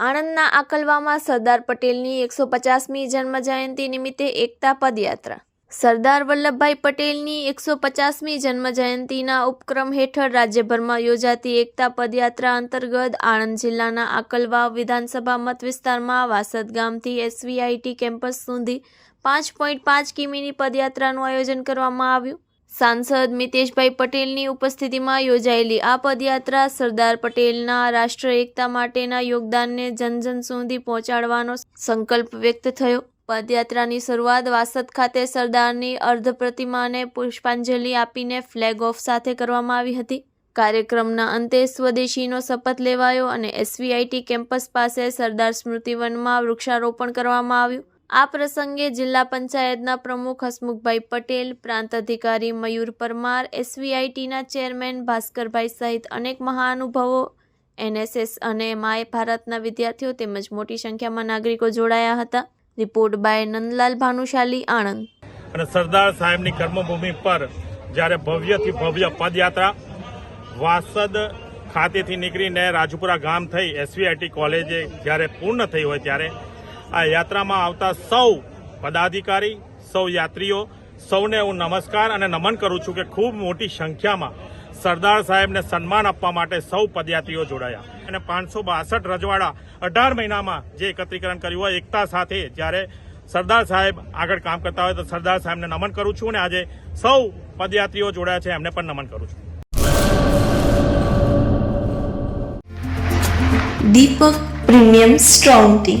આણંદના આકલવામાં સરદાર પટેલની એકસો પચાસમી જન્મ જયંતિ નિમિત્તે એકતા પદયાત્રા. સરદાર વલ્લભભાઈ પટેલની એકસો પચાસમી જન્મ જયંતિના ઉપક્રમ હેઠળ રાજ્યભરમાં યોજાતી એકતા પદયાત્રા અંતર્ગત આણંદ જિલ્લાના આકલવાવ વિધાનસભા મત વિસ્તારમાં વાસદ ગામથી એસવીઆઈટી કેમ્પસ સુધી પાંચ પોઈન્ટ પાંચ કિમીની પદયાત્રાનું આયોજન કરવામાં આવ્યું. સાંસદ મિતેશભાઈ પટેલની ઉપસ્થિતિમાં યોજાયેલી આ પદયાત્રા સરદાર પટેલના રાષ્ટ્ર એકતા માટેના યોગદાનને જન જન સુધી પહોંચાડવાનો સંકલ્પ વ્યક્ત થયો. પદયાત્રાની શરૂઆત વાસદ ખાતે સરદારની અર્ધ પ્રતિમાને પુષ્પાંજલિ આપીને ફ્લેગ ઓફ સાથે કરવામાં આવી હતી. કાર્યક્રમના અંતે સ્વદેશીનો શપથ લેવાયો અને એસવીઆઈટી કેમ્પસ પાસે સરદાર સ્મૃતિવનમાં વૃક્ષારોપણ કરવામાં આવ્યું. આ પ્રસંગે જિલ્લા પંચાયતના પ્રમુખ હસમુખભાઈ પટેલ, પ્રાંત અધિકારી મયુર પરમાર, એસવીઆઈટીના ચેરમેન ભાસ્કરભાઈ સહિત અનેક મહાનુભાવો, એનએસએસ અને માય ભારતના વિદ્યાર્થીઓ તેમજ મોટી સંખ્યામાં નાગરિકો જોડાયા હતા. Report by Nandlal Bhanushali, Anand. અને સરદાર સાહેબની કર્મભૂમિ પર જ્યારે ભવ્યથી ભવ્ય પદયાત્રા વાસદ ખાતેથી નીકળીને રાજપુરા ગામ થઈ એસવીઆઈટી કોલેજે જ્યારે પૂર્ણ થઈ હોય ત્યારે આ યાત્રામાં આવતા સૌ પદાધિકારી, સૌ યાત્રીઓ, સૌને હું નમસ્કાર અને નમન કરું છું કે ખૂબ મોટી સંખ્યામાં સરદાર સાહેબને સન્માન આપવા માટે સૌ પદયાત્રીઓ જોડાયા. અને પાંચસો બાસઠ રજવાડા અઢાર મહિનામાં જે એકત્રીકરણ કર્યું હોય એકતા સાથે જ્યારે સરદાર સાહેબ આગળ કામ કરતા હોય તો સરદાર સાહેબને નમન કરું છું અને આજે સૌ પદયાત્રીઓ જોડાયા છે, એમને પણ નમન કરું છું. Deepak premium strong tea.